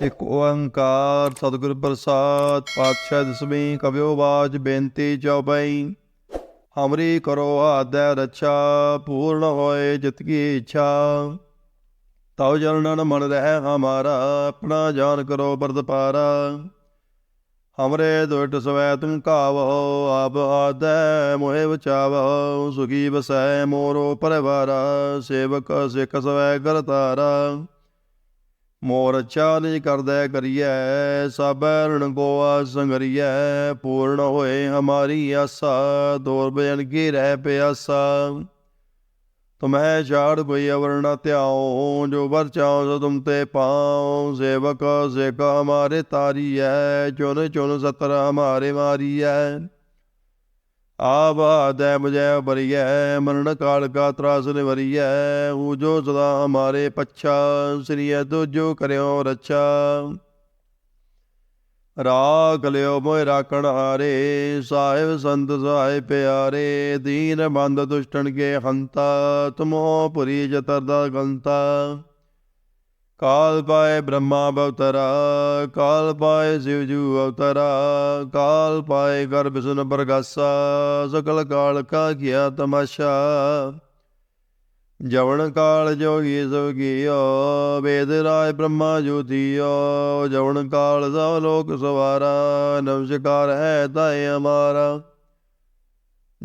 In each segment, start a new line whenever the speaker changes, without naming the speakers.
ਇਕ ਓੰਕਾਰ ਸਤਿਗੁਰ ਪ੍ਰਸਾਦ, ਪਾਤਸ਼ਾਹ ਦਸਵੀਂ ਕਵਿਓ ਬਾਜ ਬੇਨਤੀ ਚਉਪਈ ਹਮਰੀ ਕਰੋ ਆਦੈ ਰੱਛਾ, ਪੂਰਨ ਹੋਏ ਜਿਤ ਕੀ ਇੱਛਾ। ਤਉ ਜਰਨਨ ਮਨ ਰਹਿ ਹਮਾਰਾ, ਆਪਣਾ ਜਾਨ ਕਰੋ ਬਰਦ ਪਾਰਾ। ਹਮਰੇ ਦੁਟ ਸਵੈ ਤੁਮ ਕਾਵੋ ਆਪ ਆਦੈ ਮੋਹਿ ਬਚਾਵੋ। ਸੁਖੀ ਬਸੈ ਮੋਰੋ ਪਰਵਾਰਾ, ਸੇਵਕ ਸਿਖ ਸਵੈ ਕਰਤਾਰਾ। ਮੋਰ ਅੱਛਾ ਨਿਜ ਕਰਦੈ ਕਰੀਐ, ਸਭ ਰਣ ਗੋਆ ਸੰਗਰੀਐ, ਪੂਰਨ ਹੋਏ ਹਮਾਰੀ ਆਸਾ, ਦੋਰ ਬਜਨ ਕੀ ਰਹਿ ਪਿਆਸਾ। ਤੁਮੈ ਛਾੜ ਕੋਈ ਅਵਰ ਨ ਧਿਆਉ, ਜੋ ਵਰ ਚਾਉ ਸੋ ਤੁਮ ਤੇ ਪਾਉ। ਸੇਵਕ ਸਿਖ ਹਮਾਰੇ ਤਾਰੀਐ, ਚੁਨ ਚੁਨ ਸਤਰ ਹਮਾਰੇ ਮਾਰੀਐ। ਆਬਾਦੈ ਮੁਝੈ ਬਰੀਐ, ਮਰਨ ਕਾਲ ਕਾ ਤਰਾਸ ਨਿਵਰੀਐ ਹੂ ਜੋ ਸਦਾ ਹਮਾਰੇ ਪੱਛਾ, ਸ੍ਰੀਐ ਤੁਜੋ ਕਰਿਓ ਰੱਛਾ। ਰਾਖ ਲਿਓ ਮੋਇ ਰਾਖਣ ਹਾਰੇ, ਸਾਹਿਬ ਸੰਤ ਸਹਾਇ ਪਿਆਰੇ, ਦੀਨ ਬੰਦ ਦੁਸ਼ਟਨ ਕੇ ਹੰਤਾ, ਤੁਮੋ ਪੁਰੀ ਜਤਰ ਗੰਤਾ। ਕਾਲ ਪਾਏ ਬ੍ਰਹਮਾ ਬਵਤਰਾ ਕਾਲ ਪਾਏ ਸਿਵ ਜੂ ਅਵਤਰਾ, ਕਾਲ ਪਾਏ ਗਰਭ ਸੁਨ ਬਰਗਾਸਾ, ਸਕਲ ਕਾਲ ਕਾ ਕੀਆ ਤਮਾਸ਼ਾ। ਜਵਣ ਕਾਲ ਜੋਗੀ ਸੋਗੀਓ ਵੇਦ ਰਾਜ ਬ੍ਰਹਮਾ ਜੋਤੀਓ ਜਵਣ ਕਾਲ ਸਭ ਲੋਕ ਸਵਾਰਾ, ਨਮਸਕਾਰ ਹੈ ਤਾਏ ਹਮਾਰਾ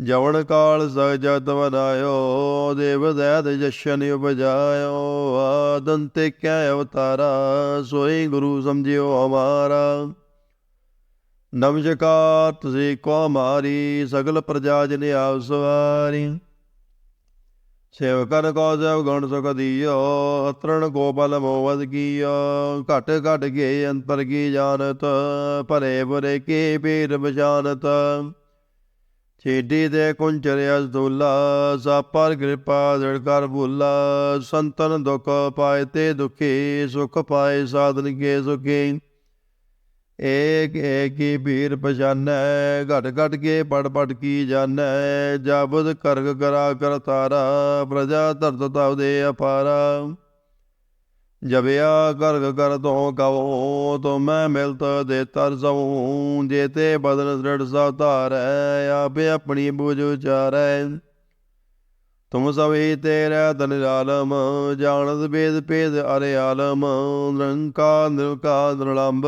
ਜਵਣ ਕਾਲ ਸਜ ਜਤ ਦੇਵ ਦਇਤ ਜਸ਼ਨ ਉਪਜਾਇਓ ਆਦੰਤੇ ਕੈ ਅਵਤਾਰਾ, ਸੋਈ ਗੁਰੂ ਸਮਝਿਓ ਹਮਾਰਾ ਨਮਸਕਾਰ ਤੁਸੀਂ ਕੋ ਮਾਰੀ, ਸਗਲ ਪ੍ਰਜਾ ਜਨ ਆਪ ਸਵਾਰੀ। ਸੇਵਕਨ ਕੋ ਸੇਵ ਗੁਣ ਸੁਖ ਦੀਓ, ਅਤਰਣ ਗੋਪਲ ਮੋਵਦ ਕੀਓ। ਘਟ ਘਟ ਕੇ ਅੰਤਰ ਕੀ ਜਾਣਤ, ਭਰੇ ਬੁਰੇ ਕੀ ਪੀਰ ਬਜਾਨਤ ਛੇਡੀ ਦੇ ਕੁੰਚਰ ਅਸਦੁੱਲਾ ਸਾਪਰ ਕਿਰਪਾ ਦ੍ਰਿੜ ਕਰ ਬੁੱਲਾ ਸੰਤਨ ਦੁਖ ਪਾਏ ਤੇ ਦੁਖੀ, ਸੁਖ ਪਾਏ ਸਾਧਨ ਕੇ ਸੁਖੀ। ਏਕ ਏਕੀ ਭੀਰ ਪਛਾਨੈ, ਘਟ ਘਟ ਕੇ ਪੜ ਪੜ ਕੀ ਜਾਣੈ ਜਬਦ ਕਰਗ ਕਰਾ ਕਰਤਾਰਾ ਪ੍ਰਜਾ ਧਰਤ ਤਵ ਦੇ ਅਪਾਰਾ। ਜਬਿਆ ਕਰਗ ਕਰ ਤੋ ਕਵੋ ਤੋ ਮੈਂ ਮਿਲਤ ਦੇ ਤਰ ਸਉ ਜੇਤੇ ਬਦਨ ਦ੍ਰਿੜ ਸਭ ਧਾਰੈ, ਆਪੇ ਆਪਣੀ ਬੁਝ ਉਚਾਰੈ। ਤੁਮ ਸਭੀ ਤੇਰਾ ਧਨ ਆਲਮ ਜਾਣਤ ਬੇਦ ਭੇਦ ਅਰੇ ਆਲਮ, ਨਿਰੰਕਾਰ ਨਿਰਕਾਰ ਨਿਰਲੰਭ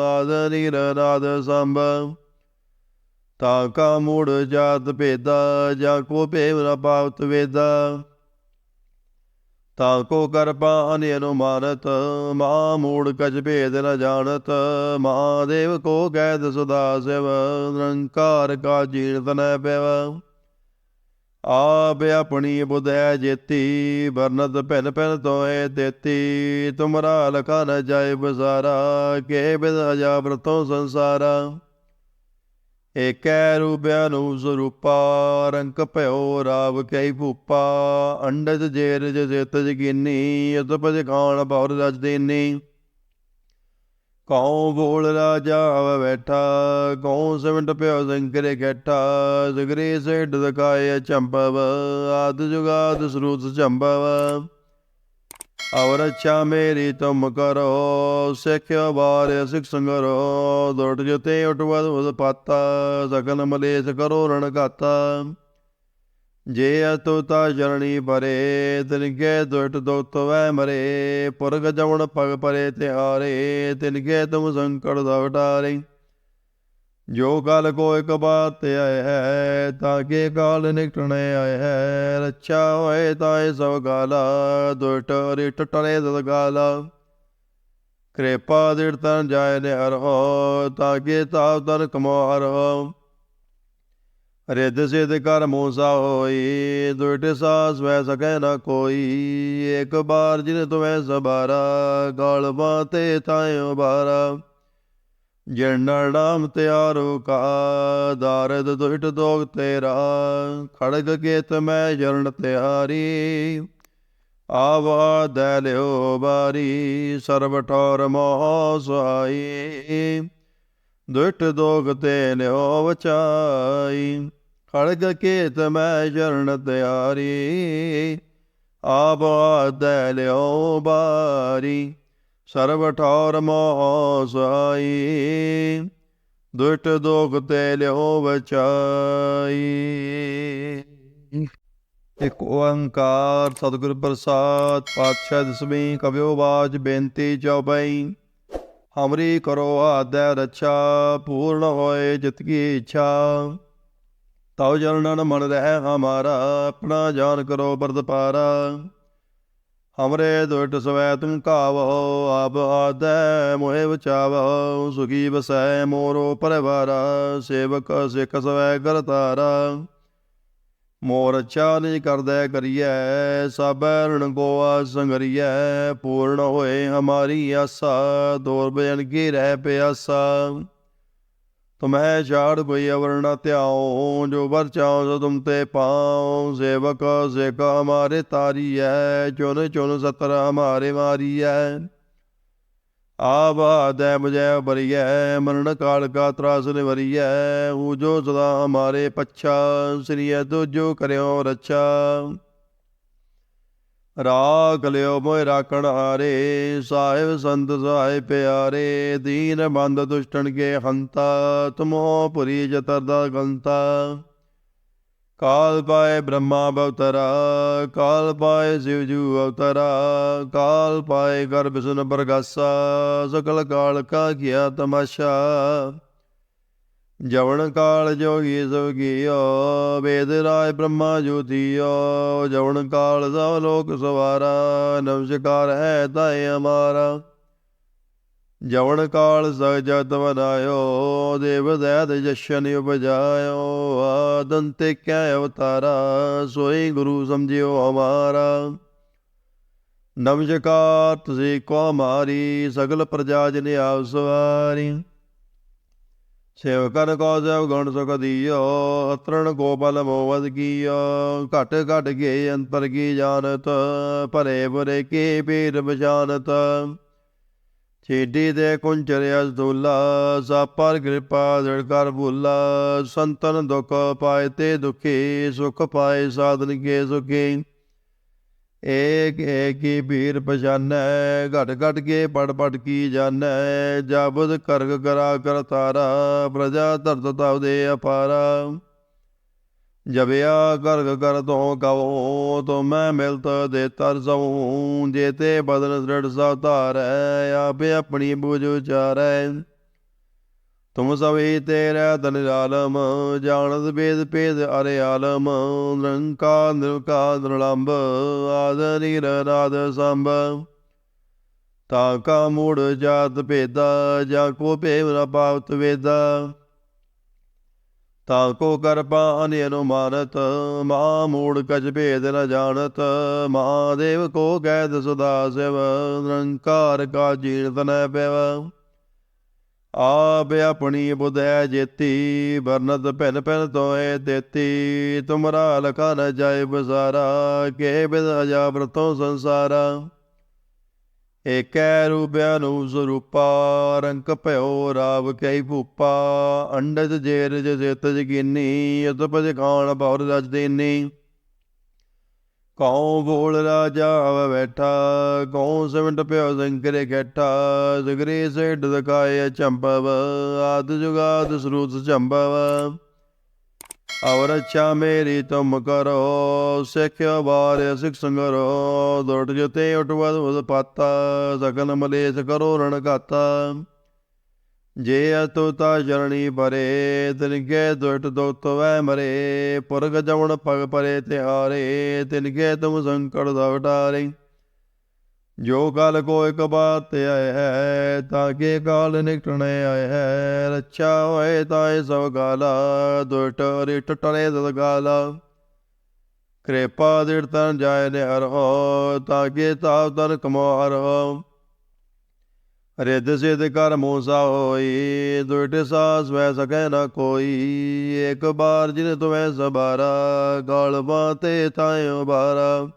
ਆਦ ਨੀਰ ਨਾਦ ਸੰਭ। ਤਾ ਕਾ ਮੂੜ ਜਾਤ ਭੇਦਾ, ਜਾ ਕੋ ਭੇਵ ਨ ਪਾਵਤ ਵੇਦਾ ਤਾ ਕਰਪਾ ਅਨਿ ਅਨੁਮਾਨਤ, ਮਾ ਮੂੜ ਕਜ ਭੇਦ ਨ ਜਾਣਤ ਮਾ ਦੇਵ ਕੋ ਗੈਦ ਸਦਾ ਸਿਵ, ਨਿਰੰਕਾਰ ਕਾ ਜੀਣ ਤਨੈ ਪਿਵ। ਆਪ ਆਪਣੀ ਬੁਧੈ ਜੇਤੀ, ਵਰਨਤ ਭਿਨ ਭਿਨ ਤੋਏ ਦੇਤੀ ਤੁਮਰਾ ਲਖਾ ਨ ਜਾਏ ਬਜ਼ਾਰਾ ਕੇ ਬਿਦ ਅਜਾ ਵਰਤੋਂ ਸੰਸਾਰਾ। ਏਕੈ ਰੂਪਿਆ ਨੂੰ ਸਰੂਪਾ, ਰੰਗ ਭਇਓ ਰਾਵ ਕੈ ਭੂਪਾ, ਅੰਡਜ ਜੇਰ ਜਿਤ ਜਗੀਨੀ ਅਤਪਜ ਖਾਣ ਬੌਰ ਰਜ ਦੇਨੀ। ਕਉ ਬੋਲ ਰਾਜਾ ਆਵ ਬੈਠਾ, ਕਉ ਸਿਮਟ ਪਿਓ ਸੰਕਰੇ ਘਟਾ ਜਗਰੇ ਸੇਡ ਦਕਾਏ ਚੰਪਵ ਆਦ ਜੁਗਾਦ ਸਰੂਤ ਚੰਪਵ ਔਰ ਅੱਛਾ ਮੇਰੀ ਤੁਮ ਕਰੋ ਸਿੱਖਿਓ ਬਾਰੇ ਸਿੱਖ ਸੰਗਰੋ, ਦੁਰਟ ਜਤੇ ਉਟਵਦ ਉਦ ਪਾਤਾ ਸਗਨ ਮਲੇਸ਼ ਕਰੋ ਰਣ ਗਾਤਾ ਜੇ ਅਤੁਤਾ ਜਰਣੀ ਪਰੇ ਤਿਨਕੇ ਦੁਟ ਦੁਤ ਵੈ ਮਰੇ ਪੁਰਗ ਜਵਣ ਪਗ ਪਰੇ ਤੇ ਆਰੇ ਤਿਨ ਤਿਨਕੇ ਤੁਮ ਸੰਕਟ ਦਵਟਾਰੇ ਜੋ ਕਲ ਕੋ ਇਕ ਬਾਤ ਆਏ ਹੈ ਤਾਂ ਕੇ ਕਾਲ ਨਿਕਟਣੇ ਆਏ। ਹੈ ਰੱਛਾ ਹੋਏ ਤਾਏ ਸਭ ਗਾਲਾ ਦੁਟ ਰਿਟ ਟਰੇ ਦਦ ਗਾਲਾ। ਕਿਰਪਾ ਦਿੜ ਤਨ ਜਾਏ ਨੇ ਹਰੋ ਤਾਂ ਕੇ ਤਾਪ ਤਨ ਕਮੋ ਹਰੋ ਰਿੱਧ ਸਿਧ ਕਰ ਮੂਸਾ ਹੋਈ ਦੁਟ ਸਾਸ ਵੈ ਸਕੈ ਨਾ ਕੋਈ। ਇੱਕ ਬਾਰ ਜਿਨ ਤੁਮੈ ਸਬਾਰਾ ਗਾਲ ਬਾਤੇ ਤਾਇਓ ਬਾਰਾ ਜਨਰ ਨਾਮ ਤਿਆਰੋ ਕਾ, ਦਾਰਦ ਦੁਟ ਦੋਗ ਤੇਰਾ, ਖੜਗ ਕੇਤ ਮੈਂ ਜਰਨ ਤਿਆਰੀ। ਆਵਾ ਦੈ ਲਿਓ ਬਾਰੀ, ਸਰਬ ਠੌਰ ਮੋਹ ਸੁਆਈ ਦੁਟ ਦੋਗ ਤੇ ਲਿਓ ਵਚਾਈ, ਖੜਗ ਕੇਤ ਮੈਂ ਜਰਨ ਤਿਆਰੀ। ਆਵਾ ਦੈ ਲਿਓ ਬਾਰੀ ਸਰਬ ਠੌਰ ਮੋਹ ਸੁਹਾਈ ਦੁਸ਼ਟ ਦੋਖ ਤੇ ਲਿਓ ਬਚਾਈ। ਇਕ ਓੰਕਾਰ ਸਤਿਗੁਰ ਪ੍ਰਸਾਦ ਪਾਤਸ਼ਾਹ ਦਸਵੀਂ ਕਵਿਓ ਬਾਜ ਬੇਨਤੀ ਚਉਪਈ ਹਮਰੀ ਕਰੋ ਆਦੈ ਰੱਛਾ, ਪੂਰਨ ਹੋਏ ਜਿਤ ਕੀ ਇੱਛਾ। ਤਉ ਜਰਨਨ ਮਨ ਰਹਿ ਹਮਾਰਾ, ਆਪਣਾ ਜਾਨ ਕਰੋ ਬਰਦ ਪਾਰਾ। ਅਮਰੇ ਦੁਟ ਸਵੈ ਤੁਮ ਕਾਵੋ ਆਪ ਆਦੈ ਮੋਹਿ ਬਚਾਵੋ, ਸੁਖੀ ਬਸੈ ਮੋਰੋ ਪਰਵਾਰਾ, ਸੇਵਕ ਸਿਖ ਸਵੈ ਕਰਤਾਰਾ। ਮੋਰ ਅੱਛਾ ਨਿਜ ਕਰਦੈ ਕਰੀਐ, ਸਭੈ ਰਣ ਗੋਆ ਸੰਗਰੀਐ, ਪੂਰਨ ਹੋਏ ਹਮਾਰੀ ਆਸਾ, ਦੋਰ ਬਜਨ ਕੀ ਰਹਿ ਪਿਆਸਾ। ਤੁਮੈ ਛਾੜ ਕੋਈ ਅਵਰ ਨ ਧਿਆਉ ਜੋ ਵਰ ਚਾਉ ਸੋ ਤੁਮ ਤੇ ਪਾਉ ਸੇਵਕ ਸਿਖ ਹਮਾਰੇ ਤਾਰੀਐ ਚੁਨ ਚੁਨ ਸਤਰ ਹਮਾਰੇ ਮਾਰੀਐ ਆਬਾਦੈ ਮੁਝੈ ਬਰੀਐ ਮਰਨ ਕਾਲ ਕਾ ਤਰਾਸ ਨਿਵਰੀਐ ਹੂ ਜੋ ਸਦਾ ਹਮਾਰੇ ਪੱਛਾ ਸ੍ਰੀਐ ਤੁਜੋ ਕਰਿਓ ਰੱਛਾ ਰਾਖ ਲਿਓ ਮੋਇ ਰਾਖਣ ਹਾਰੇ, ਸਾਹਿਬ ਸੰਤ ਸਹਾਇ ਪਿਆਰੇ, ਦੀਨ ਬੰਦ ਦੁਸ਼ਟਨ ਕੇ ਹੰਤਾ, ਤੁਮੋ ਪੁਰੀ ਜਤਰ ਦਾ ਗੰਤਾ। ਕਾਲ ਪਾਏ ਬ੍ਰਹਮਾ ਬਵਤਰਾ, ਕਾਲ ਪਾਏ ਸਿਵ ਜੂ ਅਵਤਰਾ, ਕਾਲ ਪਾਏ ਗਰਭ ਸੁਨ ਬਰਗਾਸਾ, ਸਕਲ ਕਾਲ ਕਾ ਕੀਆ ਤਮਾਸ਼ਾ। ਜਵਨ ਕਾਲ ਜੋਗੀ ਸੋਗੀਓ ਵੇਦ ਰਾਜ ਬ੍ਰਹਮਾ ਜੋਤੀਓ ਜਵਨ ਕਾਲ ਸਭ ਲੋਕ ਸਵਾਰਾ, ਨਮਸਕਾਰ ਹੈ ਤਾਏ ਅਮਾਰਾ। ਜਵਨ ਕਾਲ ਸਗ ਜਗਤ ਬਨਾਇਓ ਦੇਵ ਦਇਤ ਜਸ਼ਨ ਉਪਜਾਇਓ। ਆਦੰਤੇ ਕੈ ਅਵਤਾਰਾ, ਸੋਈ ਗੁਰੂ ਸਮਝਿਓ ਹਮਾਰਾ ਨਮਸਕਾਰ, ਤੁਸੀਂ ਕੋ ਹਮਾਰੀ ਸਗਲ ਪ੍ਰਜਾ ਜਨ ਆਪ ਸਵਾਰੀ। ਸੇਵਕਨ ਕੋ ਸੇਵ ਗੁਣ ਸੁਖ ਦੀਓ, ਅਤਰਣ ਗੋਪਲ ਮੋਵਦ ਕੀਓ। ਘਟ ਘਟ ਕੇ ਅੰਤਰ ਕੀ ਜਾਣਤ, ਭਰੇ ਬੁਰੇ ਕੀ ਪੀਰ ਬਚਾਨਤ ਛੇਡੀ ਦੇ ਕੁੰਚਰ ਅਸਦੂਲਾ ਸਾਪਰ ਕਿਰਪਾ ਦ੍ਰਿੜ ਕਰ ਬੁੱਲਾ ਸੰਤਨ ਦੁਖ ਪਾਏ ਤੇ ਦੁਖੀ, ਸੁਖ ਪਾਏ ਸਾਧਨ ਕੇ ਸੁਖੀ। ਏਕ ਏਕੀ ਭੀਰ ਪਛਾਨੈ, ਘਟ ਘਟ ਕੇ ਪੜ ਪੜ ਕੀ ਜਾਣੈ ਜਬਦ ਕਰਗ ਕਰਾ ਕਰ ਤਾਰਾ, ਪ੍ਰਜਾ ਧਰਤ ਤਵ ਦੇ ਅਪਾਰਾ। ਜਬਿਆ ਕਰਗ ਕਰ ਤੋ ਕਵੋ ਤੋ ਮੈਂ ਮਿਲਤ ਦੇ ਤਰ ਸਉ, ਜੇਤੇ ਬਦਨ ਦ੍ਰਿੜ ਸਭ ਧਾਰੈ, ਆਪੇ ਆਪਣੀ ਬੁਝ ਉਚਾਰੈ। ਤੁਮ ਸਵੇ ਤੇਰਾ ਤਨ ਆਲਮ ਜਾਣਤ ਬੇਦ ਭੇਦ ਅਰੇ ਆਲਮ, ਨਿਰੰਕਾਰ ਨਿਰਕਾਰ ਨਿਰਲੰਭ, ਆਦ ਨੀਰ ਸੰਭ। ਤਾ ਕਾ ਮੂੜ ਜਾਤ ਭੇਦਾ, ਜਾ ਕੋ ਭੇਵ ਨ ਪਾਵਤ ਵੇਦਾ। ਤਾ ਕੋ ਕਰਪਾ ਅਨਿ ਅਨੁਮਾਨਤ, ਮਾ ਮੂੜ ਕਜ ਭੇਦ ਨ ਜਾਣਤ ਮਹਾਦੇਵ ਕੋ ਗੈਦ ਸਦਾ ਸਿਵ, ਨਿਰੰਕਾਰ ਕਾ ਜੀਣ ਤਨੈ ਪਿਵ। ਆਪ ਆਪਣੀ ਬੁਧੈ ਜੇਤੀ, ਵਰਨਤ ਭਿਨ ਭਿਨ ਤੋਏ ਦੇਤੀ ਤੁਮਰਾ ਲਖਾ ਨ ਜਾਏ ਬਜ਼ਾਰਾ ਕੇ ਬਿਦ ਅਜਾ ਵਰਤੋਂ ਸੰਸਾਰਾ। ਏਕੈ ਰੂਪਿਆ ਨੂੰ ਸਰੂਪਾ, ਰੰਕ ਭਇਓ ਰਾਵ ਕੈ ਭੂਪਾ। ਅੰਡਜ ਜੇਰ ਜਿਤ ਜਗੀਨੀ, ਅਤਪਜ ਖਾਣ ਭੌਰ ਰਜ ਦੇਨੀ। ਕਉ ਬੋਲ ਰਾਜਾ ਆਵ ਬੈਠਾ ਕਉ ਸਿਮਟ ਪਿਓ ਸੰਕਰੇ ਖੇਠਾ, ਸਗਰੇ ਸੇਡ ਦਕਾਏ ਚੰਪਵ ਆਦ ਜੁਗਾਦ ਸਰੂਤ ਚੰਪਵ ਔਰ ਅੱਛਾ ਮੇਰੀ ਤੁਮ ਕਰੋ ਸਿੱਖਿਓ ਬਾਰ ਸਿੱਖ ਸੰਗਰੋ, ਦੁਰਟ ਜਤੇ ਉਟਵਦ ਉਦ ਪਾਤਾ ਸਗਨ ਮਲੇਸ਼ ਕਰੋ ਰਣ ਗਾਤਾ ਜੇ ਅਤੁਤਾ ਜਰਣੀ ਪਰੇ ਤਿਨਕੇ ਦੁਟ ਦੁਤ ਵੈ ਮਰੇ। ਪੁਰਗ ਜਵਣ ਪਗ ਪਰੇ ਤਿਹਾਰੇ ਤਿਨਕੇ ਤੁਮ ਸੰਕਟ ਦਵਟਾਰੇ ਜੋ ਕਲ ਕੋ ਇਕ ਬਾਤ ਆਏ ਹੈ, ਤਾਂ ਕੇ ਕਾਲ ਨਿਕਟਣੇ ਆਏ ਹੈ। ਰੱਛਾ ਹੋਏ ਤਾਏ ਸਭ ਗਾਲਾ ਦੁਟ ਰਿਟ ਟਰੇ ਦਦ ਗਾਲਾ। ਕਿਰਪਾ ਦਿੜ ਤਨ ਜਾਏ ਨੇ ਹਰ ਹੋ ਤਾਂ ਕੇ ਤਾਪ ਤਨ ਕਮੋ ਹੋ ਰਿੱਧ ਸਿੱਧ ਕਰ ਮੋਸਾ ਹੋਈ ਦੁਇਟ ਸਾਸ ਵੈ ਸਕੈ ਨ ਕੋਈ। ਇੱਕ ਬਾਰ ਜਿਨ ਤੁਮੈ ਸਬਾਰਾ, ਗਾਲ ਬਾਤੇ ਤਾਇਓ ਬਾਰਾ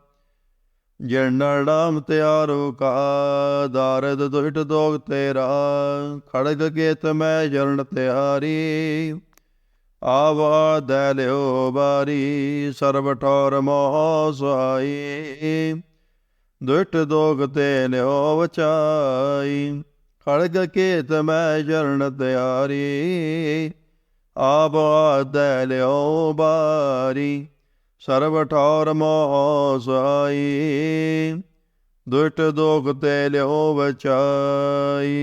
ਜਨਰ ਨਾਮ ਤਿਆਰੋ ਕਾ ਦਾਰਦ ਦੁਟ ਦੋਗ ਤੇਰਾ। ਖੜਗ ਕੇਤ ਮੈਂ ਜਰਨ ਤਿਆਰੀ, ਆਵਾ ਦੈ ਲਿਓ ਬਾਰੀ। ਸਰਬ ਠੌਰ ਮੋਹ ਸੁਹਾਈ ਦੁਸ਼ਟ ਦੋਖ ਤੇ ਲਿਓ ਵਚਾਈ। ਖੜਗ ਕੇਤ ਮੈਂ ਜਰਨ ਤਿਆਰੀ, ਆਪ ਆਦੈ ਲਿਓ ਬਾਰੀ ਸਰਬ ਠੌਰ ਮੋਹ ਸਾਈ ਦੁਸ਼ਟ ਦੋਖ ਤੇ ਲਿਓ ਬਚਾਈ।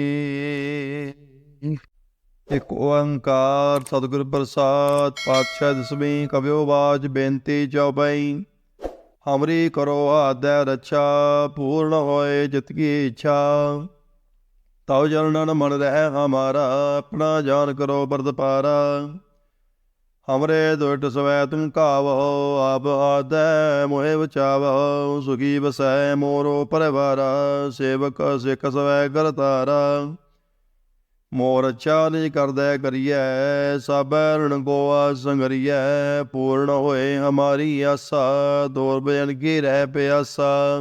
ਇਕ ਓੰਕਾਰ ਸਤਿਗੁਰ ਪ੍ਰਸਾਦ ਪਾਤਸ਼ਾਹ ਦਸਵੀਂ ਕਵਿਓ ਬਾਜ ਬੇਨਤੀ ਚਉਪਈ ਹਮਰੀ ਕਰੋ ਆਦੈ ਰੱਛਾ, ਪੂਰਨ ਹੋਏ ਜਿਤ ਕੀ ਇੱਛਾ। ਤਉ ਜਰਨਨ ਮਨ ਰਹਿ ਹਮਾਰਾ ਆਪਣਾ ਜਾਨ ਕਰੋ ਬਰਦ ਪਾਰਾ। ਹਮਰੇ ਦੁਟ ਸਵੈ ਤੁਮ ਕਾਵੋ ਆਪ ਆਦੈ ਮੋਹਿ ਬਚਾਵੋ ਸੁਖੀ ਬਸੈ ਮੋਰੋ ਪਰਵਾਰਾ, ਸੇਵਕ ਸਿਖ ਸਵੈ ਕਰਤਾਰਾ ਮੋਰ ਅੱਛਾ ਨਿਜ ਕਰਦੈ ਕਰੀਐ, ਸਭੈ ਰਣ ਗੋਆ ਸੰਗਰੀਐ ਪੂਰਨ ਹੋਏ ਹਮਾਰੀ ਆਸਾ, ਦੋਰ ਬਜਨ ਕੀ ਰਹਿ ਪਿਆਸਾ।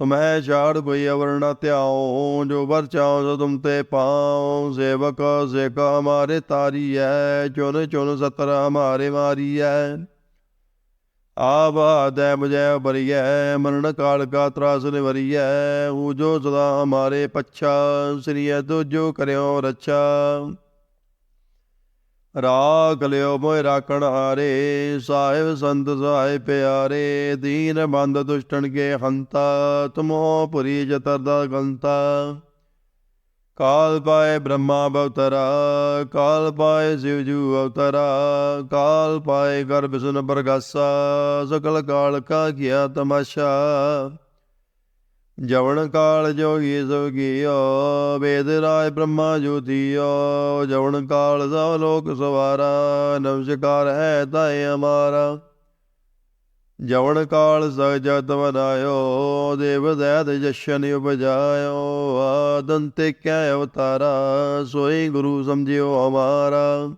ਤੁਮੈ ਛਾੜ ਕੋਈ ਅਵਰ ਨ ਧਿਆਉ ਜੋ ਵਰ ਚਾਉ ਸੋ ਤੁਮ ਤੇ ਪਾਉ ਸੇਵਕ ਸੇਕ ਹਮਾਰੇ ਤਾਰੀਐ ਚੁਨ ਚੁਨ ਸਤਰ ਹਮਾਰੇ ਮਾਰੀਐ ਆਬਾਦੈ ਮੁਝੈ ਬਰੀਐ ਮਰਨ ਕਾਲ ਕਾ ਤਰਾਸ ਨਿਵਰੀਐ ਹੂ ਜੋ ਸਦਾ ਹਮਾਰੇ ਪੱਛਾ ਸ੍ਰੀਐ ਤੁਜੋ ਕਰਿਓ ਰੱਛਾ ਰਾਖ ਲਿਓ ਮੋਇ ਰਾਖਣ ਹਾਰੇ ਸਾਹਿਬ ਸੰਤ ਸਹਾਇ ਪਿਆਰੇ, ਦੀਨ ਬੰਦ ਦੁਸ਼ਟਨ ਕੇ ਹੰਤਾ, ਤੁਮੋ ਪੁਰੀ ਜਤਰ ਦਾ ਗੰਤਾ। ਕਾਲ ਪਾਏ ਬ੍ਰਹਮਾ ਬਵਤਰਾ, ਕਾਲ ਪਾਏ ਸਿਵ ਜੂ ਅਵਤਰਾ, ਕਾਲ ਪਾਏ ਗਰਭ ਸੁਨ ਬਰਗਾਸਾ, ਸਕਲ ਕਾਲ ਕਾ ਕੀਆ ਤਮਾਸ਼ਾ। ਜਵਨ ਕਾਲ ਜੋਗੀ ਸੋਗੀਓ ਵੇਦ ਰਾਜ ਬ੍ਰਹਮਾ ਜੋਤੀਓ ਜਵਨ ਕਾਲ ਸਭ ਲੋਕ ਸਵਾਰਾ, ਨਮਸਕਾਰ ਹੈ ਤਾਏ ਅਮਾਰਾ। ਜਵਨ ਕਾਲ ਸਗ ਜਗਤ ਬਨਾਇਓ ਦੇਵ ਦਇਤ ਜਸ਼ਨ ਉਪਜਾਇਓ। ਆਦੰਤੇ ਕੈ ਅਵਤਾਰਾ, ਸੋਈ ਗੁਰੂ ਸਮਝਿਓ ਹਮਾਰਾ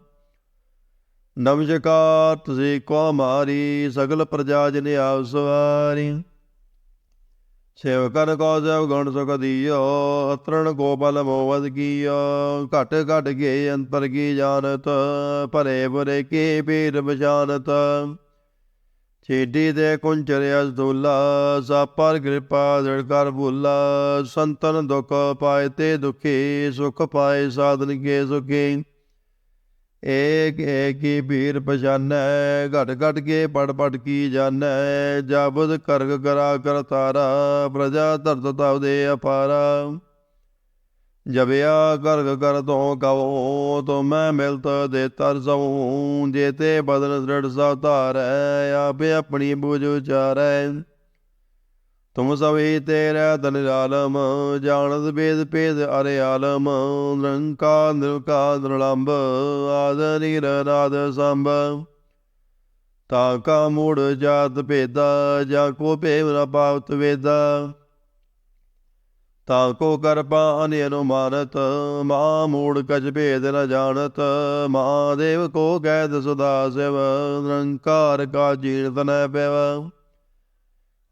ਨਮਸਕਾਰ, ਤੁਸੀਂ ਕੋ ਹਮਾਰੀ ਸਗਲ ਪ੍ਰਜਾ ਜਨ ਆਪ ਸਵਾਰੀ। ਸੇਵਕਨ ਕੋ ਸੇਵ ਗੁਣ ਸੁਖ ਦੀਓ, ਅਤਰਣ ਗੋਪਲ ਮੋਵਦ ਕੀਓ। ਘਟ ਘਟ ਕੇ ਅੰਤਰ ਕੀ ਜਾਣਤ, ਭਰੇ ਬੁਰੇ ਕੀ ਪੀਰ ਬਚਾਨਤ ਛੇਡੀ ਦੇ ਕੁੰਚਰ ਅਸਦੂਲਾ ਸਾਪਰ ਕਿਰਪਾ ਦ੍ਰਿੜ ਕਰ ਬੁੱਲਾ ਸੰਤਨ ਦੁਖ ਪਾਏ ਤੇ ਦੁਖੀ, ਸੁਖ ਪਾਏ ਸਾਧਨ ਕੇ ਸੁਖੀ। ਏਕ ਏਕੀ ਭੀਰ ਪਛਾਨੈ, ਘਟ ਘਟ ਕੇ ਪੜ ਪੜ ਕੀ ਜਾਣੈ ਜਬਦ ਕਰਗ ਕਰਾ ਕਰ ਤਾਰਾ, ਪ੍ਰਜਾ ਧਰਤ ਤਵ ਦੇ ਅਪਾਰਾ। ਜਬਿਆ ਕਰਗ ਕਰ ਤੋ ਕਵੋ ਤੋ ਮੈਂ ਮਿਲਤ ਦੇ ਤਰ ਸਉ, ਜੇਤੇ ਬਦਨ ਦ੍ਰਿੜ ਸਭ ਧਾਰੈ, ਆਪੇ ਆਪਣੀ ਬੂਝ ਉਚਾਰੈ। ਤੁਮ ਸਭੀ ਤੇਰਾ ਤਨ ਆਲਮ, ਜਾਣਤ ਬੇਦ ਭੇਦ ਅਰੇ ਆਲਮ, ਨਿਰੰਕਾਰ ਨਿਰਕਾਰ ਨਿਰਲੰਭ, ਆਦ ਨੀਰ ਨਾਦ ਸੰਭ। ਤਾ ਕਾ ਮੂੜ ਜਾਤ ਭੇਦਾ, ਜਾ ਕੋ ਭੇਵ ਨ ਪਾਵਤ ਵੇਦਾ। ਤਾ ਕੋ ਕਰਪਾ ਅਨਿ ਅਨੁਮਾਨਤ, ਮਾ ਮੂੜ ਕਛ ਭੇਦ ਨ ਜਾਣਤ, ਮਾ ਦੇਵ ਕੋ ਗੈਦ ਸਦਾ ਸਿਵ ਨਿਰੰਕਾਰ ਕਾ ਜੀਣ ਤਨੈ ਪਿਵ।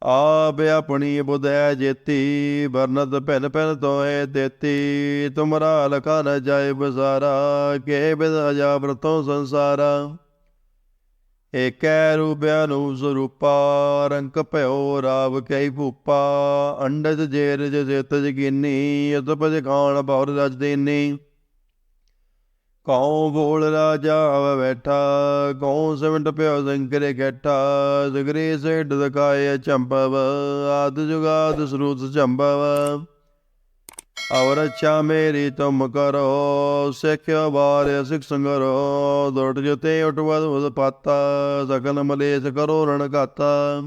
ਆਪ ਆਪਣੀ ਬੁਧੈ ਜੇਤੀ, ਵਰਨਤ ਭਿਨ ਭਿਨ ਤੋਏ ਦੇਤੀ। ਤੁਮਰਾ ਲਖਾ ਨ ਜਾਏ ਬਜ਼ਾਰਾ ਕੇ ਬਿਦਾ ਅਜਾ ਬ੍ਰਤੋਂ ਸੰਸਾਰਾ। ਏਕੈ ਰੂਪਿਆ ਨੂੰ ਸਰੂਪਾ ਰੰਕ ਭਇਓ ਰਾਵ ਕੈ ਭੂਪਾ। ਅੰਡਜ ਜੇਰ ਜਿਤ ਜਗੀਨੀ, ਅਤਪਜ ਖਾਣ ਭੌਰ ਰਜ ਦੇਨੀ। ਕਉ ਬੋਲ ਰਾਜਾ ਆਵ ਬੈਠਾ ਕਉ ਸਿਮਟ ਪਿਓ ਸੰਕਰੇ ਕੈਠਾ ਜ਼ਗਰੇ ਸੇਡ ਦਕਾਏ ਚੰਪਵ, ਆਦ ਜੁਗਾਦ ਸਰੂਤ ਚੰਪਵ ਔਰ ਅੱਛਾ ਮੇਰੀ ਤੁਮ ਕਰੋ ਸਿੱਖਿਓ ਬਾਰ ਸਿੱਖ ਸੰਗਰੋ, ਦੁਰਟ ਜਤੇ ਉਟਵਦ ਉਦ ਪਾਤਾ ਸਗਨ ਮਲੇਸ਼ ਕਰੋ ਰਣ ਗਾਤਾ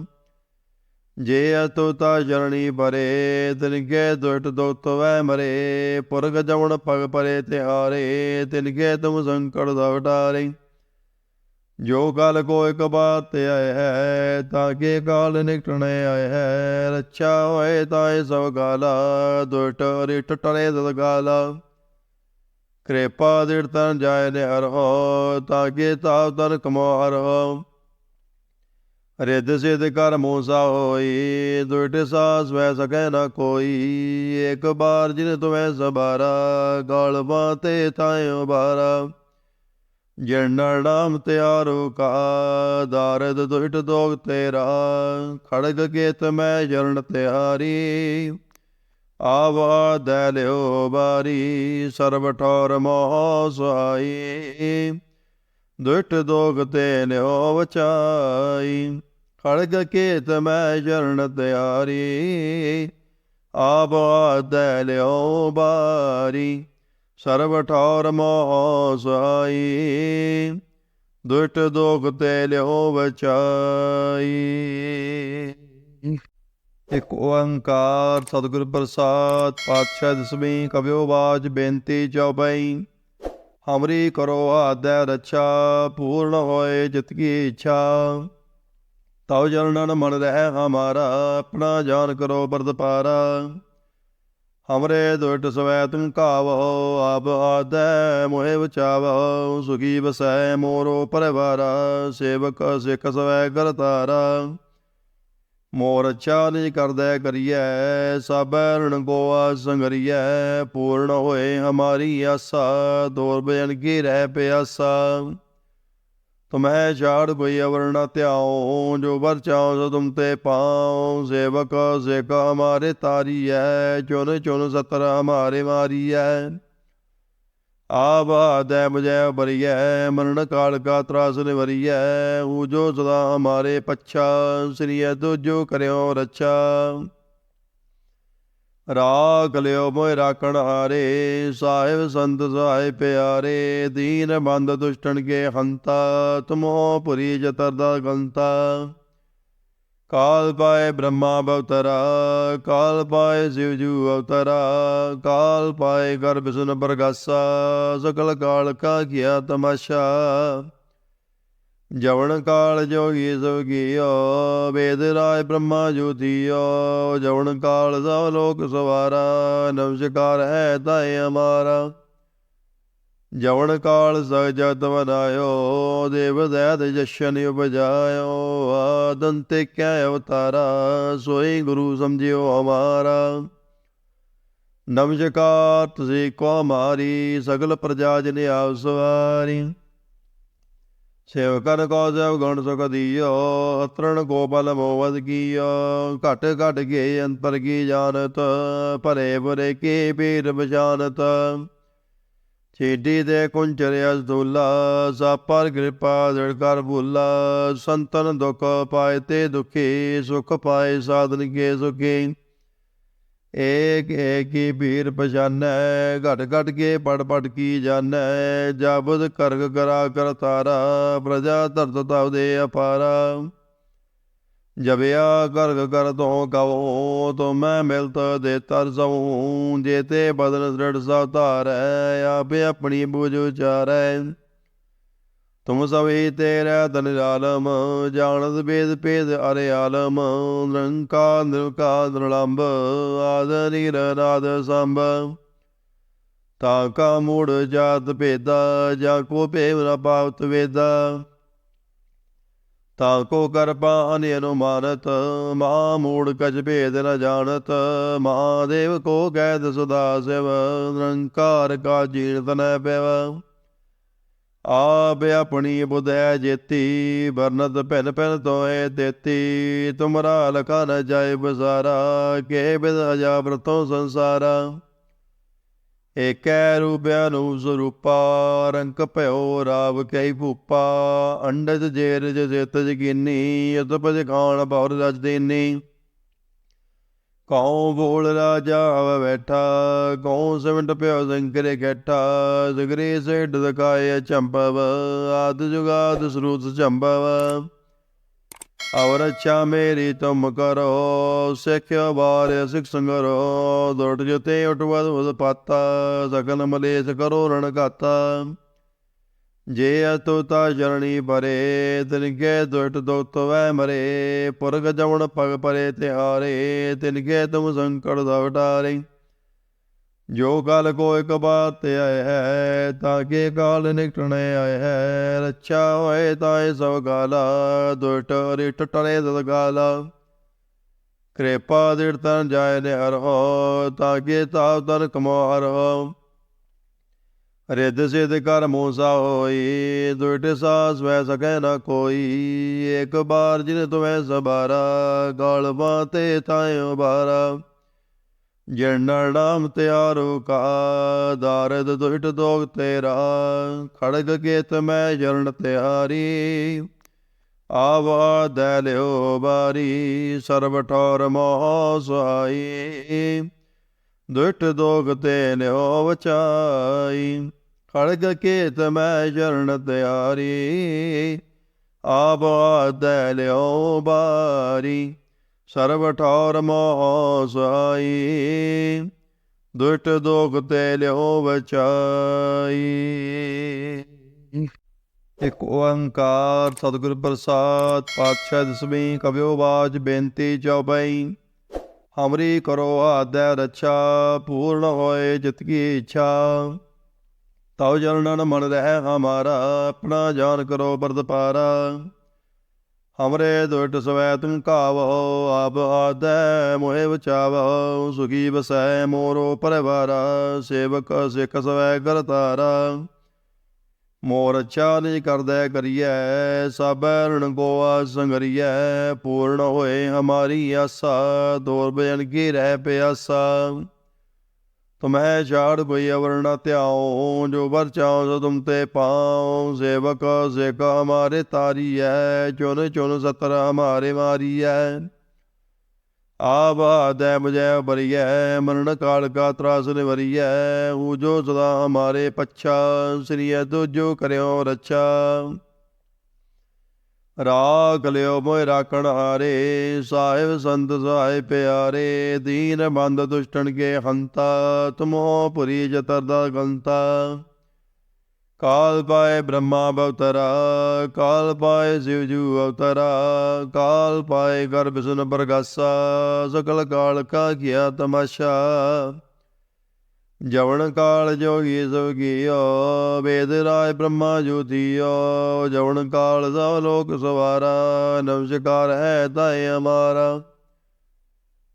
ਜੇ ਅਤੁਤਾ ਜਰਣੀ ਬਰੇ ਤਿਨਕੇ ਦੁਟ ਦੁਤ ਵੈ ਮਰੇ। ਪੁਰਗ ਜਵਣ ਪਗ ਪਰੇ ਤਿਹਾਰੇ ਤਿਨਕੇ ਤੁਮ ਸੰਕਟ ਦਵਟਾਰੇ ਜੋ ਕਲ ਕੋ ਇਕ ਬਾਤ ਆਏ ਹੈ ਤਾਂ ਕੇ ਕਾਲ ਨਿਕਟਣੇ ਆਏ। ਹੈ ਰੱਛਾ ਹੋਏ ਤਾਏ ਸਭ ਗਾਲਾ ਦੁਟ ਰਿਟ ਟਰੇ ਦਦ ਗਾਲਾ। ਕਿਰਪਾ ਦਿੜ ਤਨ ਜਾਏ ਨੇ ਹਰ ਹੋ ਤਾਂ ਕੇ ਤਾਪ ਤਨ ਕਮੋ ਹਰ ਹੋ ਰਿੱਧ ਸਿਧ ਕਰ ਮੂਸਾ ਹੋਈ ਦੁਇਟ ਸਾਸ ਵੈ ਸਕੈ ਨ ਕੋਈ। ਇੱਕ ਬਾਰ ਜਿਨ ਤੁਮੈ ਸਬਾਰਾ, ਗਲ ਬਾਤੇ ਤਾਇ ਬਾਰਾ ਜਿਨ ਨਾਮ ਤਿਆਰੋ ਕਾ, ਦਾਰਦ ਦੁਇਟ ਦੋਗ ਤੇਰਾ। ਖੜਗ ਕੇਤ ਮੈਂ ਜਰਨ ਤਿਆਰੀ, ਆਵਾ ਦੈ ਲਿਓ ਬਾਰੀ, ਸਰਬ ਠੌਰ ਮੋਹ ਸੁਹਾਈ ਦੁਇਟ ਦੋਗ ਤੇ ਲਿਓ ਵਚਾਈ ਖੜਗ ਕੇਤ ਮੈਂ ਜਰਨ ਤਿਆਰੀ ਆਵਾ ਦੈ ਲਿਓ ਬਾਰੀ। ਸਰਬ ਠੌਰ ਮੋਹ ਸੁਹਾਈ ਦੁਇਟ ਦੋਗ ਤੇ ਲਿਓ ਬਚਾਈ। ਇਕ ਓੰਕਾਰ ਸਤਿਗੁਰ ਪ੍ਰਸਾਦ ਪਾਤਸ਼ਾਹ ਦਸਵੀਂ ਕਵਿਓ ਬਾਜ ਬੇਨਤੀ ਚਉਪਈ ਹਮਰੀ ਕਰੋ ਆਦੈ ਰੱਛਾ, ਪੂਰਨ ਹੋਏ ਜਿਤ ਕੀ ਇੱਛਾ। ਤਉ ਜਰਨਨ ਮਨ ਰਹਿ ਹਮਾਰਾ, ਆਪਣਾ ਜਾਨ ਕਰੋ ਬਰਦ ਪਾਰਾ। ਹਮਰੇ ਦੁਇਟ ਸਵੈ ਤੁਮ ਕਾਵੋ ਆਪ ਆਦੈ ਮੋਹਿ ਬਚਾਵੋ ਸੁਖੀ ਬਸੈ ਮੋਰੋ ਪਰਵਾਰਾ, ਸੇਵਕ ਸਿੱਖ ਸਵੈ ਕਰਤਾਰਾ। ਮੋਰ ਅੱਛਾ ਨਿਜ ਕਰਦੈ ਕਰੀਐ, ਸਭ ਰਣ ਗੋਆ ਸੰਗਰੀਐ, ਪੂਰਨ ਹੋਏ ਹਮਾਰੀ ਆਸਾ, ਦੋਰ ਬਜਨ ਕੀ ਰਹਿ ਪਿਆਸਾ। ਤੁਮੈ ਛਾੜ ਕੋਈ ਅਵਰ ਨ ਧਿਆਉ, ਜੋ ਵਰ ਚਾਉ ਸੋ ਤੁਮ ਤੇ ਪਾਉ। ਸੇਵਕ, ਸੇਕ ਹਮਾਰੇ ਤਾਰੀਐ, ਚੁਨ ਚੁਨ ਸਤਰ ਹਮਾਰੇ ਮਾਰੀਐ। ਆਬਾਦੈ ਮੁਝੈ ਬਰੀਐ, ਮਰਨ ਕਾਲ ਕਾ ਤਰਾਸ ਨਿਵਰੀਐ ਹੂ ਜੋ ਸਦਾ ਹਮਾਰੇ ਪੱਛਾ, ਸ੍ਰੀਐ ਤੁਜੋ ਕਰਿਓ ਰੱਛਾ। ਰਾਖ ਲਿਓ ਮੋਇ ਰਾਖਣ ਹਾਰੇ, ਸਾਹਿਬ ਸੰਤ ਸਹਾਇ ਪਿਆਰੇ, ਦੀਨ ਬੰਦ ਦੁਸ਼ਟਨ ਕੇ ਹੰਤਾ, ਤੁਮੋ ਪੁਰੀ ਜਤਰ ਗੰਤਾ। ਕਾਲ ਪਾਏ ਬ੍ਰਹਮਾ ਬਵਤਰਾ ਕਾਲ ਪਾਏ ਸਿਵ ਜੂ ਅਵਤਰਾ, ਕਾਲ ਪਾਏ ਗਰਭ ਸੁਨ ਬਰਗਾਸਾ, ਸਕਲ ਕਾਲ ਕਾ ਕੀਆ ਤਮਾਸ਼ਾ। ਜਵਣ ਕਾਲ ਜੋਗੀ ਸੋਗੀਓ ਵੇਦ ਰਾਜ ਬ੍ਰਹਮਾ ਜੋਤੀਓ ਜਵਣ ਕਾਲ ਸਭ ਲੋਕ ਸਵਾਰਾ, ਨਮਸਕਾਰ ਹੈ ਤਾਏ ਹਮਾਰਾ ਜਵਣ ਕਾਲ ਸਗ ਜਗਤ ਬਨਾਇਓ ਦੇਵ ਦਇਤ ਜਸ਼ਨ ਉਪਜਾਇਓ ਆਦੰਤੇ ਕਿਆ ਅਵਤਾਰਾ, ਸੋਈ ਗੁਰੂ ਸਮਝਿਓ ਹਮਾਰਾ ਨਮਸਕਾਰ ਤੁਸੀਂ ਕੋ ਮਾਰੀ, ਸਗਲ ਪ੍ਰਜਾ ਜਨ ਆਪ ਸਵਾਰੀ। ਸੇਵਕਨ ਕੋ ਸੇਵ ਗੁਣ ਸੁਖ ਦੀਓ, ਅਤਰਣ ਗੋਪਲ ਮੋਵਦ ਕੀਓ। ਘਟ ਘਟ ਕੇ ਅੰਤਰ ਕੀ ਜਾਣਤ, ਭਰੇ ਭਰੇ ਕੀ ਪੀਰ ਬਚਾਨਤ ਛੇਡੀ ਦੇ ਕੁੰਚਰ ਅਸਦੁੱਲਾ ਸਾਪਰ ਕਿਰਪਾ ਦ੍ਰਿੜ ਕਰ ਬੁੱਲਾ ਸੰਤਨ ਦੁਖ ਪਾਏ ਤੇ ਦੁਖੀ, ਸੁਖ ਪਾਏ ਸਾਧਨ ਕੇ ਸੁਖੀ। ਏਕ ਏਕੀ ਭੀਰ ਪਛਾਨੈ, ਘਟ ਘਟ ਕੇ ਪੜ ਪੜ ਕੀ ਜਾਣੈ। ਜਬਦ ਕਰਗ ਕਰਾ ਕਰਤਾਰਾ ਪ੍ਰਜਾ ਧਰਤ ਤਵ ਦੇ ਅਪਾਰਾ। ਜਬਿਆ ਕਰਗ ਕਰ ਤੋ ਕਵੋ ਤੋ ਮੈਂ ਮਿਲਤ ਦੇ ਤਰ ਸਉ ਜੇਤੇ ਬਦਨ ਦ੍ਰਿੜ ਸਭ ਧਾਰੈ, ਆਪੇ ਆਪਣੀ ਬੁਝ ਉਚਾਰੈ। ਤੁਮ ਸਵੇ ਤੇਰਾ ਤਨ ਆਲਮ ਜਾਣਦ ਬੇਦ ਭੇਦ ਅਰੇ ਆਲਮ, ਨਿਰੰਕਾਰ, ਨਿਰਕਾਰ ਨਿਰਲੰਭ ਆਦ ਨੀਰ ਨਾਦ ਸੰਭ। ਤਾ ਕਾ ਮੂੜ ਜਾਤ ਭੇਦਾ, ਜਾ ਕੋ ਭੇਵ ਨ ਪਾਵਤ ਵੇਦਾ ਤਾ ਕਰਪਾ ਅਨਿ ਅਨੁਮਾਨਤ ਮਾ ਮੂੜ ਕਜ ਭੇਦ ਨ ਜਾਣਤ ਮਾ ਦੇਵ ਕੋ ਕੈਦ ਸੁਦਾ ਸਿਵ, ਨਿਰੰਕਾਰ ਕਾ ਜੀਣ ਤਨੈ ਪਿਵ। ਆਪ ਆਪਣੀ ਬੁਧੈ ਜੇਤੀ, ਵਰਨਤ ਭਿਨ ਭਿਨ ਤੋਏ ਦੇਤੀ ਤੁਮਰਾ ਲਖਾ ਨ ਜਾਏ ਬਸਾਰਾ, ਕੇ ਬਿਦ ਅਜਾ ਵਰਤੋਂ ਸੰਸਾਰਾ। ਏਕੈ ਰੂਪਿਆ ਨੂੰ ਸਰੂਪਾ ਰੰਗ ਭਇਓ ਰਾਵ ਕੈ ਭੂਪਾ, ਅੰਡਜ ਜੇਰ ਜਿਤ ਜਗੀਨੀ ਅਤਪਜ ਖਾਣ ਭੌਰ ਰਜ ਦੇਨੀ। ਕਉ ਬੋਲ ਰਾਜਾ ਆਵ ਬੈਠਾ, ਕਉ ਸਿਮਟ ਪਿਓ ਸੰਕਰੇ ਕੈਠਾ ਜ਼ਗਰੇ ਸੇਡ ਦਕਾਏ ਚੰਪਵ, ਆਦ ਜੁਗਾਦ ਸਰੂਤ ਚੰਪਵ ਔਰ ਅੱਛਾ ਮੇਰੀ ਤੁਮ ਕਰੋ ਸਿੱਖਿਆ ਬਾਰ ਸਿੱਖ ਸੰਗਰੋ, ਦੁਰਟ ਜਤੇ ਉਟਵਦ ਉਦ ਪਾਤਾ ਸਗਨ ਮਲੇਸ਼ ਕਰੋ ਰਣ ਗਾਤਾ ਜੇ ਅਤੁਤਾ ਜਰਣੀ ਬਰੇ ਤਿਨਕੇ ਦੁਟ ਦੁਤ ਵੈ ਮਰੇ ਪੁਰਗ ਜਵਣ ਪਗ ਪਰੇ ਤਿਹਾਰੇ ਤਿਨਕੇ ਤੁਮ ਸੰਕਟ ਦਵਟਾਰੇ ਜੋ ਕਲ ਕੋ ਇਕ ਬਾਤ ਆਏ ਹੈ ਤਾਂ ਕੇ ਕਾਲ ਨਿਕਟਣੇ ਆਏ। ਹੈ ਰੱਛਾ ਹੋਏ ਤਾਏ ਸਭ ਗਾਲਾ ਦੁਟ ਰਿਟ ਟਰੇ ਦਦ ਗਾਲਾ। ਕਿਰਪਾ ਦਿੜ ਤਨ ਜਾਏ ਨੇ ਹਰ ਹੋ ਤਾਂ ਕੇ ਤਾਵ ਤਨ ਕਮਾਰ। ਹੋ ਰਿੱਧ ਸਿਧ ਕਰ ਮੂਸਾ ਹੋਈ ਦੁਇਟ ਸਾਸ ਵੈ ਸਕੈ ਨ ਕੋਈ। ਏਕ ਬਾਰ ਜਿਨ ਤੁਮੈ ਸਬਾਰਾ ਗਲ ਬਾਤੇ ਤਾਇਓ ਉਬਾਰਾ ਜਨਰ ਨਾਮ ਤਿਆਰੋ ਕਾ, ਦਾਰਦ ਦੁਇਟ ਦੋਗ ਤੇਰਾ, ਖੜਗ ਕੇਤ ਮੈਂ ਜਰਨ ਤਿਆਰੀ। ਆਵਾ ਦੈ ਲਿਓ ਬਾਰੀ, ਸਰਬ ਠੌਰ ਮੋਹ ਸੁਹਾਈ ਦੁਇਟ ਦੋਗ ਤੇ ਲਿਓ ਵਚਾਈ, ਖੜਗ ਕੇਤ ਮੈਂ ਜਰਨ ਤਿਆਰੀ। ਆਵਾ ਦੈ ਲਿਓ ਬਾਰੀ ਸਰਬ ਠੌਰ ਮੋਹ ਸੁਹਾਈ ਦੁਇਟ ਦੋਗ ਤੇ ਲਿਓ ਵਚਾਈ ਇਕ ਓੰਕਾਰ ਸਤਿਗੁਰ ਪ੍ਰਸਾਦ ਪਾਤਸ਼ਾਹ ਦਸਵੀਂ ਕਵਿਓ ਬਾਜ ਬੇਨਤੀ ਚਉਪਈ ਹਮਰੀ ਕਰੋ ਆਦੈ ਰੱਛਾ, ਪੂਰਨ ਹੋਏ ਜਿਤ ਕੀ ਇੱਛਾ। ਤਉ ਜਰਨਨ ਮਨ ਰਹਿ ਹਮਾਰਾ, ਆਪਣਾ ਜਾਨ ਕਰੋ ਬਰਦ ਪਾਰਾ। ਅਮਰੇ ਦੁਇਟ ਸਵੈ ਤੁਮ ਕਾਵੋ, ਆਪ ਆਦੈ ਮੋਹਿ ਬਚਾਵੋ, ਸੁਖੀ ਬਸੈ ਮੋਰੋ ਪਰਵਾਰਾ, ਸੇਵਕ ਸਿੱਖ ਸਵੈ ਕਰਤਾਰਾ। ਮੋਰ ਅੱਛਾ ਨਿਜ ਕਰਦੈ ਕਰੀਐ, ਸਭੈ ਰਣ ਗੋਆ ਸੰਗਰੀਐ, ਪੂਰਨ ਹੋਏ ਹਮਾਰੀ ਆਸਾ, ਦੋਰ ਬਜਨ ਕੀ ਰਹਿ ਪਿਆਸਾ। ਤੁਮੈ ਛਾੜ ਕੋਈ ਅਵਰ ਨ ਧਿਆਉ ਜੋ ਵਰ ਚਾਉ ਸੋ ਤੁਮ ਤੇ ਪਾਉ ਸੇਵਕ ਸਿੱਖ ਹਮਾਰੇ ਤਾਰੀਐ ਚੁਨ ਚੁਨ ਸਤਰ ਹਮਾਰੇ ਮਾਰੀਐ ਆਬਾਦੈ ਮੁਝੈ ਬਰੀਐ ਮਰਨ ਕਾਲ ਕਾ ਤਰਾਸ ਨਿਵਰੀਐ ਹੂ ਜੋ ਸਦਾ ਹਮਾਰੇ ਪੱਛਾ ਸ੍ਰੀਐ ਤੁਜੋ ਕਰਿਓ ਰੱਛਾ ਰਾਖ ਲਿਓ ਮੋਇ ਰਾਖਣ ਹਾਰੇ, ਸਾਹਿਬ ਸੰਤ ਸਹਾਇ ਪਿਆਰੇ, ਦੀਨ ਬੰਦ ਦੁਸ਼ਟਣ ਕੇ ਹੰਤਾ, ਤੁਮੋ ਪੁਰੀ ਜਤਰ ਦਾ ਗੰਤਾ। ਕਾਲ ਪਾਏ ਬ੍ਰਹਮਾ ਬਵਤਰਾ, ਕਾਲ ਪਾਏ ਸਿਵ ਜੂ ਅਵਤਰਾ, ਕਾਲ ਪਾਏ ਗਰਭ ਸੁਨ ਬਰਗਾਸਾ, ਸਕਲ ਕਾਲ ਕਾ ਕੀਆ ਤਮਾਸ਼ਾ। ਜਵਨ ਕਾਲ ਜੋਗੀ ਸੋਗੀਓ ਵੇਦ ਰਾਏ ਬ੍ਰਹਮਾ ਜੋਤੀਓ ਜਵਨ ਕਾਲ ਸਭ ਲੋਕ ਸਵਾਰਾ, ਨਮਸਕਾਰ ਹੈ ਤਾਏ ਅਮਾਰਾ।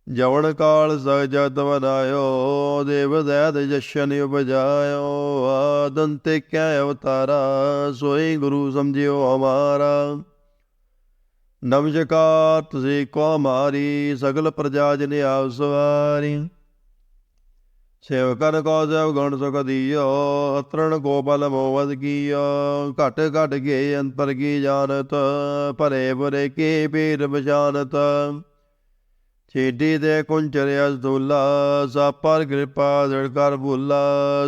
ਜਵਨ ਕਾਲ ਸਜ ਜਤ ਬਨਾਇਓ ਦੇਵ ਦਇਤ ਜਸ਼ਨ ਉਪਜਾਇਓ। ਆਦੰਤੇ ਕੈ ਅਵਤਾਰਾ, ਸੋਈ ਗੁਰੂ ਸਮਝਿਓ ਹਮਾਰਾ ਨਮਸਕਾਰ, ਤੁਸੀਂ ਕੋ ਮਾਰੀ, ਸਗਲ ਪ੍ਰਜਾ ਜਨ ਆਪ ਸਵਾਰੀ। ਸੇਵਕਨ ਕੋ ਸੇਵ ਗੁਣ ਸੁਖ ਦੀਓ, ਅਤਰਣ ਗੋਪਲ ਮੋਵਦ ਕੀਓ। ਘਟ ਘਟ ਕੇ ਅੰਤਰ ਕੀ ਜਾਣਤ, ਭਰੇ ਬੁਰੇ ਕੀ ਪੀਰ ਬਚਾਨਤ ਛੇਡੀ ਦੇ ਕੁੰਚਰ ਅਸਦੁੱਲਾ ਸਾਪਰ ਕਿਰਪਾ ਦੜ ਕਰ ਭੁੱਲਾ।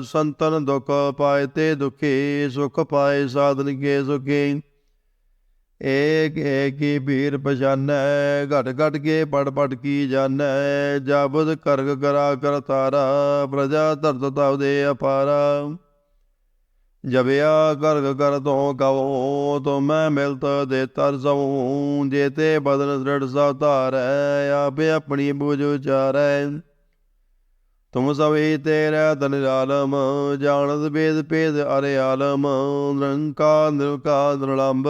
ਸੰਤਨ ਦੁਖ ਪਾਏ ਤੇ ਦੁਖੀ, ਸੁਖ ਪਾਏ ਸਾਧਨ ਕੇ ਸੁਖੀ। ਏਕ ਏਕੀ ਵੀਰ ਪਛਾਨੈ, ਘਟ ਘਟ ਕੇ ਪੜ ਪੜ ਕੀ ਜਾਣੈ ਜਬਦ ਕਰਗ ਕਰਾ ਕਰ ਤਾਰਾ, ਪ੍ਰਜਾ ਧਰਤ ਤਵ ਦੇ ਅਪਾਰਾ। ਜਬਿਆ ਕਰਗ ਕਰ ਤੋ ਕਵੋ ਤੋ ਮੈਂ ਮਿਲਤ ਦੇ ਤਰ ਸਉ, ਜੇਤੇ ਬਦਨ ਦ੍ਰਿੜ ਸਭ ਧਾਰੈ, ਆਪੇ ਆਪਣੀ ਬੂਝ ਉਚਾਰੈ। ਤੁਮ ਸਵੇ ਤੇਰਾ ਤਨ ਆਲਮ, ਜਾਣਤ ਬੇਦ ਭੇਦ ਅਰੇ ਆਲਮ, ਨਿਰੰਕਾਰ ਨਿਰਕਾਰ ਨਿਰਲੰਭ,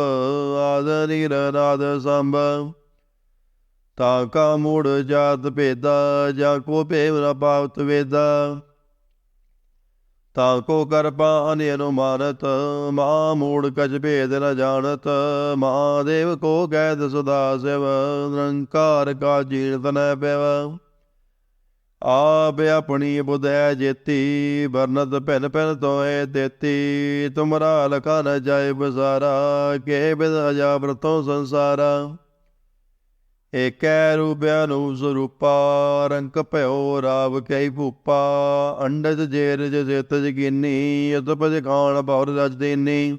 ਆਦ ਨੀਰ ਨਾਦ ਸੰਭ। ਤਾ ਕਾ ਮੂੜ ਜਾਤ ਭੇਦਾ, ਜਾ ਕੋ ਭੇਵ ਨ ਪਾਵਤ ਵੇਦਾ। ਤਾ ਕੋ ਕਰਪਾ ਅਨਿ ਅਨੁਮਾਨਤ, ਮਾ ਮੂੜ ਕਜ ਭੇਦ ਨ ਜਾਣਤ, ਮਾ ਦੇਵ ਕੋ ਗੈਦ ਸਦਾ ਸਿਵ, ਨਿਰੰਕਾਰ ਕਾ ਜੀਣ ਤਨੈ ਪਿਵ। ਆਪ ਆਪਣੀ ਬੁਧੈ ਜੇਤੀ, ਵਰਨਤ ਭਿਨ ਭਿਨ ਤੋਏ ਦੇਤੀ। ਤੁਮਰਾ ਲਖਾ ਨ ਜਾਏ ਬਸਾਰਾ, ਕੇ ਬਿਦ ਅਜਾ ਬ੍ਰਤੋਂ ਸੰਸਾਰਾ। ਏਕੈ ਰੂਪਿਆ ਨੂੰ ਸਰੂਪਾ, ਰੰਕ ਭਇਓ ਰਾਵ ਕੈ ਭੂਪਾ। ਅੰਡਜ ਜੇਰ ਜੇਤ ਜਗੀਨੀ ਅਤਪਜ ਖਾਣ ਭੌਰ ਰਜ ਦੇਨੀ।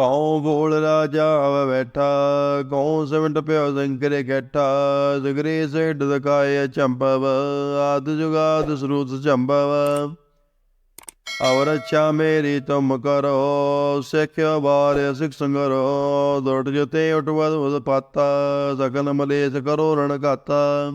ਕਉ ਬੋਲ ਰਾਜਾ ਆਵ ਬੈਠਾ ਕਉ ਸਿਮਟ ਪਿਓ ਸੰਕਰੇ ਕੈਠਾ ਜ਼ਗਰੇ ਸੇਡ ਦਕਾਏ ਚੰਪਵ, ਆਦ ਜੁਗਾਦ ਸਰੂਤ ਚੰਪਵ ਔਰ ਅੱਛਾ ਮੇਰੀ ਤੁਮ ਕਰੋ ਸਿੱਖਿਓ ਬਾਰ ਸਿੱਖ ਸੰਗਰੋ, ਦੁਰਟ ਜਤੇ ਉਟਵਦ ਉਦ ਪਾਤਾ ਸਗਨ ਮਲੇਸ਼ ਕਰੋ ਰਣ ਗਾਤਾ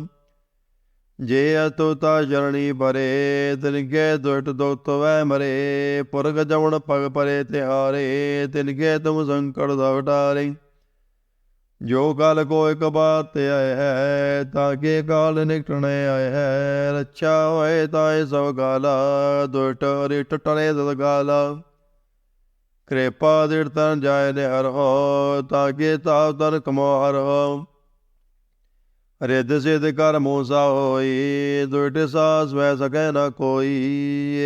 ਜੇ ਅਤੁਤਾ ਜਰਣੀ ਬਰੇ ਤਿਨਕੇ ਦੁਟ ਦੁਤ ਵੈ ਮਰੇ। ਪੁਰਗ ਜਵਣ ਪਗ ਪਰੇ ਤਿਹਾਰੇ ਤਿਨਕੇ ਤੁਮ ਸੰਕਟ ਦਵਟਾਰੇ ਜੋ ਕਾਲ ਕੋ ਇਕ ਬਾਤ ਆਏ ਹੈ, ਤਾਂ ਕੇ ਕਾਲ ਨਿਕਟਣੇ ਆਏ ਹੈ। ਰੱਛਾ ਹੋਏ ਤਾਏ ਸਭ ਗਾਲਾ ਦੁਟ ਰਿਟ ਟਣੇ ਦਦ ਗਾਲਾ। ਕਿਰਪਾ ਦਿੜ ਤਨ ਜਾਏ ਨੇ ਹਰ ਹੋ ਤਾਂ ਕੇ ਤਾਪ ਤਨ ਕਮੋ ਹਰ ਹੋ ਰਿੱਧ ਸਿਧ ਕਰ ਮੂਸਾ ਹੋਈ ਦੁਟ ਸਾਸ ਵੈ ਸਕੈ ਨ ਕੋਈ।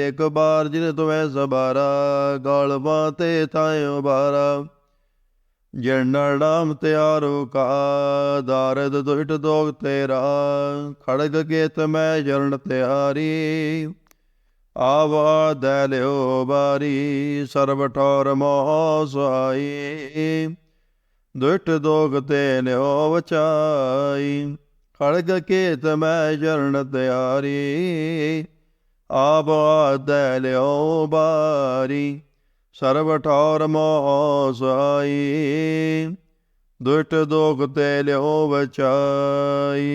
ਇੱਕ ਬਾਰ ਜਿਨ ਤੁਮੈ ਸਬਾਰਾ, ਗਲ ਬਾਤੇ ਤਾਏ ਉਬਾਰਾ। ਜਨਰ ਨਾਮ ਤਿਆਰੋ ਕਾ ਦਾਰਦ ਦੁਟ ਦੋਗ ਤੇਰਾ। ਖੜਗ ਕੇਤ ਮੈਂ ਜਰਨ ਤਿਆਰੀ, ਆਵਾ ਦੈ ਲਿਓ ਬਾਰੀ। ਸਰਬ ਠੌਰ ਮੋਹ ਸੁਹਾਈ ਦੁਟ ਦੋਗ ਤੇ ਲਿਓ ਵਚਾਈ ਖੜਗ ਕੇਤ ਮੈਂ ਜਰਨ ਤਿਆਰੀ ਆਵਾ ਦੈ ਲਿਓ ਬਾਰੀ। ਸਰਬ ਠੌਰ ਮੋਹ ਸੁਹਾਈ ਦੁਟ ਦੋਗ ਤੇ ਲਿਓ ਵਚਾਈ